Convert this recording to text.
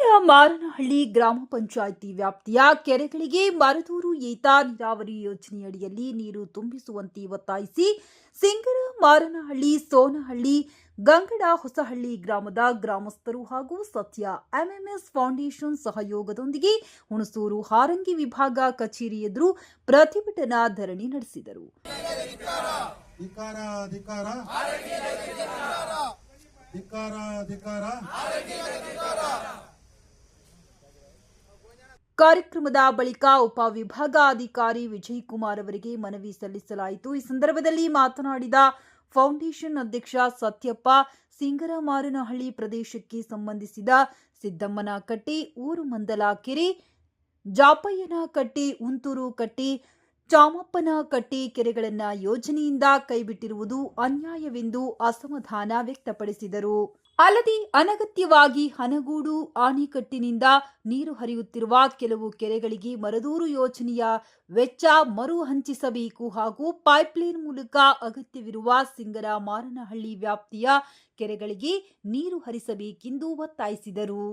ಸಿಂಗರ ಮಾರನಹಳ್ಳಿ ಗ್ರಾಮ ಪಂಚಾಯಿತಿ ವ್ಯಾಪ್ತಿಯ ಕೆರೆಗಳಿಗೆ ಮರದೂರು ಏತ ನೀರಾವರಿ ಯೋಜನೆಯಡಿಯಲ್ಲಿ ನೀರು ತುಂಬಿಸುವಂತೆ ಒತ್ತಾಯಿಸಿ ಸಿಂಗರ ಮಾರನಹಳ್ಳಿ ಸೋನಹಳ್ಳಿ ಗಂಗಡ ಹೊಸಹಳ್ಳಿ ಗ್ರಾಮದ ಗ್ರಾಮಸ್ಥರು ಹಾಗೂ ಸತ್ಯ ಎಂಎಂಎಸ್ ಫೌಂಡೇಶನ್ ಸಹಯೋಗದೊಂದಿಗೆ ಹುಣಸೂರು ಹಾರಂಗಿ ವಿಭಾಗ ಕಚೇರಿ ಎದುರು ಪ್ರತಿಭಟನಾ ಧರಣಿ ನಡೆಸಿದರು ಧಿಕಾರ ಧಿಕಾರ ಕಾರ್ಯಕ್ರಮದ ಬಳಿಕ ಉಪವಿಭಾಗಾಧಿಕಾರಿ ವಿಜಯ್ ಕುಮಾರ್ ಅವರಿಗೆ ಮನವಿ ಸಲ್ಲಿಸಲಾಯಿತು. ಈ ಸಂದರ್ಭದಲ್ಲಿ ಮಾತನಾಡಿದ ಫೌಂಡೇಶನ್ ಅಧ್ಯಕ್ಷ ಸತ್ಯಪ್ಪ, ಸಿಂಗರಮಾರನಹಳ್ಳಿ ಪ್ರದೇಶಕ್ಕೆ ಸಂಬಂಧಿಸಿದ ಸಿದ್ದಮ್ಮನ ಕಟ್ಟಿ ಊರು ಮಂದಲ ಕೆರೆ ಜಾಪಯ್ಯನ ಕಟ್ಟಿ ಉಂತೂರು ಕಟ್ಟಿ ಚಾಮಪ್ಪನ ಕಟ್ಟಿ ಕೆರೆಗಳನ್ನ ಯೋಜನೆಯಿಂದ ಕೈಬಿಟ್ಟಿರುವುದು ಅನ್ಯಾಯವೆಂದು ಅಸಮಾಧಾನ ವ್ಯಕ್ತಪಡಿಸಿದರು. ಅಲ್ಲದೆ ಅನಗತ್ಯವಾಗಿ ಹನಗೂಡು ಆಣೆಕಟ್ಟಿನಿಂದ ನೀರು ಹರಿಯುತ್ತಿರುವ ಕೆಲವು ಕೆರೆಗಳಿಗೆ ಮರದೂರು ಯೋಜನೆಯ ವೆಚ್ಚ ಮರು ಹಂಚಿಸಬೇಕು ಹಾಗೂ ಪೈಪ್ಲೈನ್ ಮೂಲಕ ಅಗತ್ಯವಿರುವ ಸಿಂಗರ ಮಾರನಹಳ್ಳಿ ವ್ಯಾಪ್ತಿಯ ಕೆರೆಗಳಿಗೆ ನೀರು ಹರಿಸಬೇಕೆಂದು ಒತ್ತಾಯಿಸಿದರು.